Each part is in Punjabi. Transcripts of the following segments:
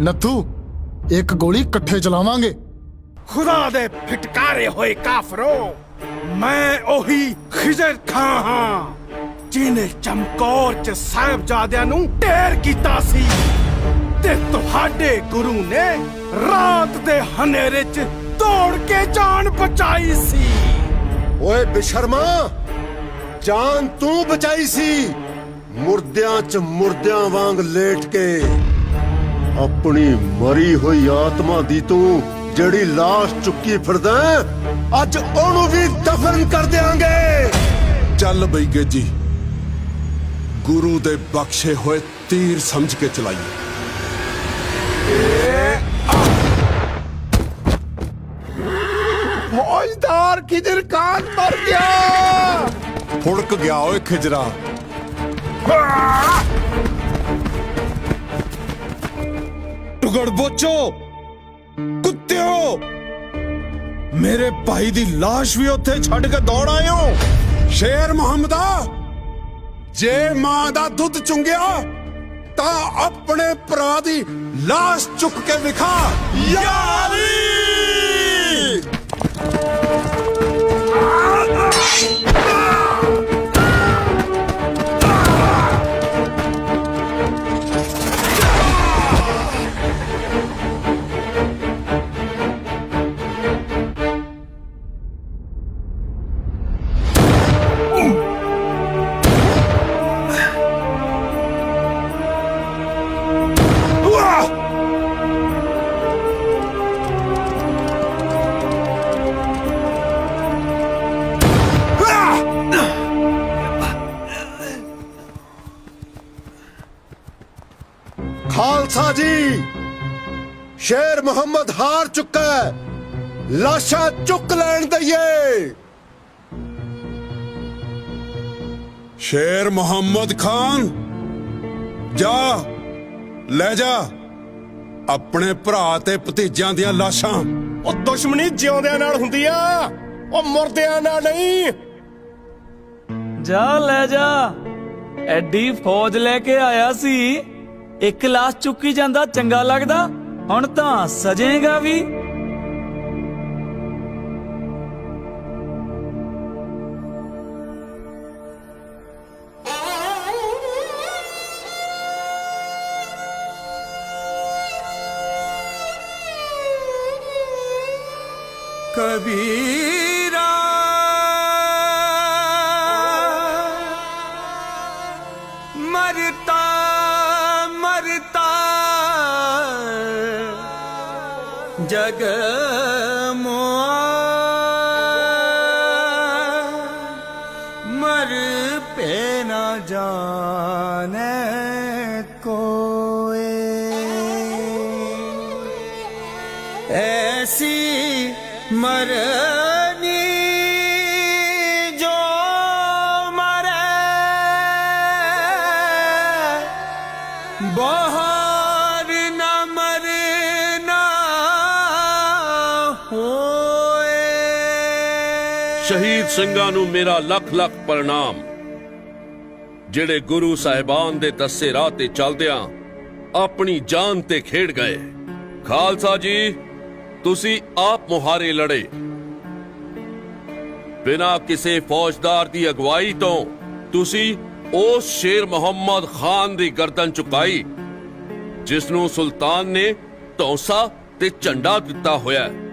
ਨੱਥੂ ਇੱਕ ਗੋਲੀ ਇਕੱਠੇ ਚਲਾਵਾਂਗੇ। ਖੁਦਾ ਦੇ ਫਟਕਾਰੇ ਹੋਏ ਕਾਫਰੋ ਮੈਂ ਉਹੀ ਖਿਜ਼ਰ ਖਾਂ ਹਾਂ ਜਿਹਨੇ ਚਮਕੌਰ ਚ ਸਾਹਿਬਜ਼ਾਦਿਆਂ ਨੂੰ ਢੇਰ ਕੀਤਾ ਸੀ। ਤੇ ਤੁਹਾਡੇ ਗੁਰੂ ਨੇ ਰਾਤ ਦੇ ਹਨੇਰੇ ਚ ਦੌੜ ਕੇ ਜਾਨ ਬਚਾਈ ਸੀ। ਓਏ ਬਿਸ਼ਰਮਾ ਜਾਨ ਤੂੰ ਬਚਾਈ ਸੀ। ਮੁਰਦਿਆਂ ਚ ਮੁਰਦਿਆਂ ਵਾਂਗ ਲੇਟ ਕੇ ਆਪਣੀ ਮਰੀ ਹੋਈ ਆਤਮਾ ਦੀ ਤੂੰ ਜਿਹੜੀ ਲਾਸ਼ ਚੁੱਕੀ ਫਿਰਦਾ ਅੱਜ ਉਹਨੂੰ ਵੀ ਦਫਨ ਕਰ ਦੇਾਂਗੇ ਚੱਲ ਬਈ ਗੇਜੀ। ਗੁਰੂ ਦੇ ਬਖਸ਼ੇ ਹੋਏ ਤੀਰ ਸਮਝ ਕੇ ਚਲਾਈਏ। ਫੌਜਦਾਰ ਖਿਦਰ ਖਾਨ ਮਰ ਗਿਆ। ਫੁੜਕ ਗਿਆ ਓਏ ਖਿਜਰਾ। ਟੁਗੜ ਬੋਚੋ ਕੁੱਤਿਓ ਮੇਰੇ ਭਾਈ ਦੀ লাশ ਵੀ ਉੱਥੇ ਛੱਡ ਕੇ ਦੌੜ ਆਏ ਹੋ ਸ਼ੇਰ ਮੁਹੰਮਦਾ ਜੇ ਮਾਂ ਦਾ ਦੁੱਧ ਚੁੰਗਿਆ ਤਾਂ ਆਪਣੇ ਭਰਾ ਦੀ লাশ ਚੁੱਕ ਕੇ ਵਿਖਾ ਯਾਰੀ ਖਾਲਸਾ ਜੀ ਸ਼ੇਰ ਮੁਹੰਮਦ ਹਾਰ ਚੁੱਕਾ ਹੈ ਲਾਸ਼ਾਂ ਚੁੱਕ ਲੈਣ ਦਈਏ। ਸ਼ੇਰ ਮੁਹੰਮਦ ਖਾਨ ਜਾ ਲੈ ਜਾ ਆਪਣੇ ਭਰਾ ਤੇ ਭਤੀਜਿਆਂ ਦੀਆਂ ਲਾਸ਼ਾਂ। ਉਹ ਦੁਸ਼ਮਣੀ ਜਿਉਂਦਿਆਂ ਨਾਲ ਹੁੰਦੀ ਆ ਉਹ ਮੁਰਦਿਆਂ ਨਾਲ ਨਹੀਂ। ਜਾ ਲੈ ਜਾ ਐਡੀ ਫੌਜ ਲੈ ਕੇ ਆਇਆ ਸੀ। ਇੱਕ ਲਾਸ਼ ਚੁੱਕੀ ਜਾਂਦਾ ਚੰਗਾ ਲੱਗਦਾ। ਹੁਣ ਤਾਂ ਸਜੇਗਾ ਵੀ। ਕਬੀਰਾ। ਮਰਤਾ ਮਰਤਾ ਜਗਮੁਆ ਮਰ ਪੇ ਨਾ ਜਾਣੇ ਕੋਏ। ਐਸੀ ਮਰ ਸ਼ਹੀਦ ਸਿੰਘਾਂ ਨੂੰ ਮੇਰਾ ਲੱਖ ਲੱਖ ਪ੍ਰਣਾਮ। ਜਿਹੜੇ ਗੁਰੂ ਸਾਹਿਬਾਨ ਦੇ ਦੱਸੇ ਰਾਹ ਤੇ ਚੱਲਦਿਆਂ ਆਪਣੀ ਜਾਨ ਤੇ ਖੇਡ ਗਏ। ਖਾਲਸਾ ਜੀ, ਤੁਸੀਂ ਆਪ ਮੁਹਾਰੇ ਲੜੇ। ਬਿਨਾਂ ਕਿਸੇ ਫੌਜਦਾਰ ਦੀ ਅਗਵਾਈ ਤੋਂ ਤੁਸੀਂ ਉਸ ਸ਼ੇਰ ਮੁਹੰਮਦ ਖਾਨ ਦੀ ਗਰਦਨ ਚੁਕਾਈ ਜਿਸ ਨੂੰ ਸੁਲਤਾਨ ਨੇ ਧੌਂਸਾ ਤੇ ਝੰਡਾ ਦਿੱਤਾ ਹੋਇਆ ਹੈ।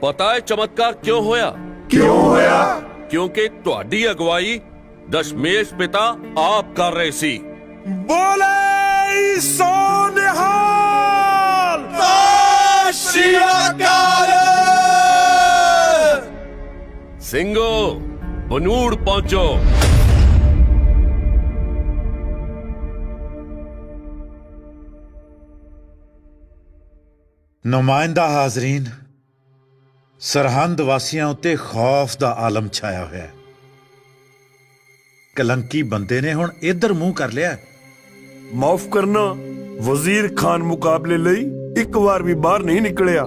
ਪਤਾ ਹੈ ਚਮਤਕਾਰ ਕਿਉਂ ਹੋਇਆ? ਕਿਉਂ ਹੋਇਆ? ਕਿਉਂਕਿ ਤੁਹਾਡੀ ਅਗਵਾਈ ਦਸ਼ਮੇਸ਼ ਪਿਤਾ ਆਪ ਕਰ ਰਹੇ ਸੀ। ਬੋਲੇ ਸੋ ਨਿਹਾਲ ਸਿੰਘੋ ਬਨੂੜ ਪਹੁੰਚੋ। ਨੁਮਾਇੰਦਾ ਹਾਜ਼ਰੀਨ ਸਰਹੰਦ ਵਾਸੀਆਂ ਉੱਤੇ ਖੌਫ ਦਾ ਆਲਮ ਛਾਇਆ ਹੋਇਆ ਹੈ ਕਲੰਕੀ ਬੰਦੇ ਨੇ ਹੁਣ ਇਧਰ ਮੂੰਹ ਕਰ ਲਿਆ ਹੈ। ਮਾਫ ਕਰਨਾ, ਵਜ਼ੀਰ ਖਾਨ ਮੁਕਾਬਲੇ ਲਈ ਇੱਕ ਵਾਰ ਵੀ ਬਾਹਰ ਨਹੀਂ ਨਿਕਲਿਆ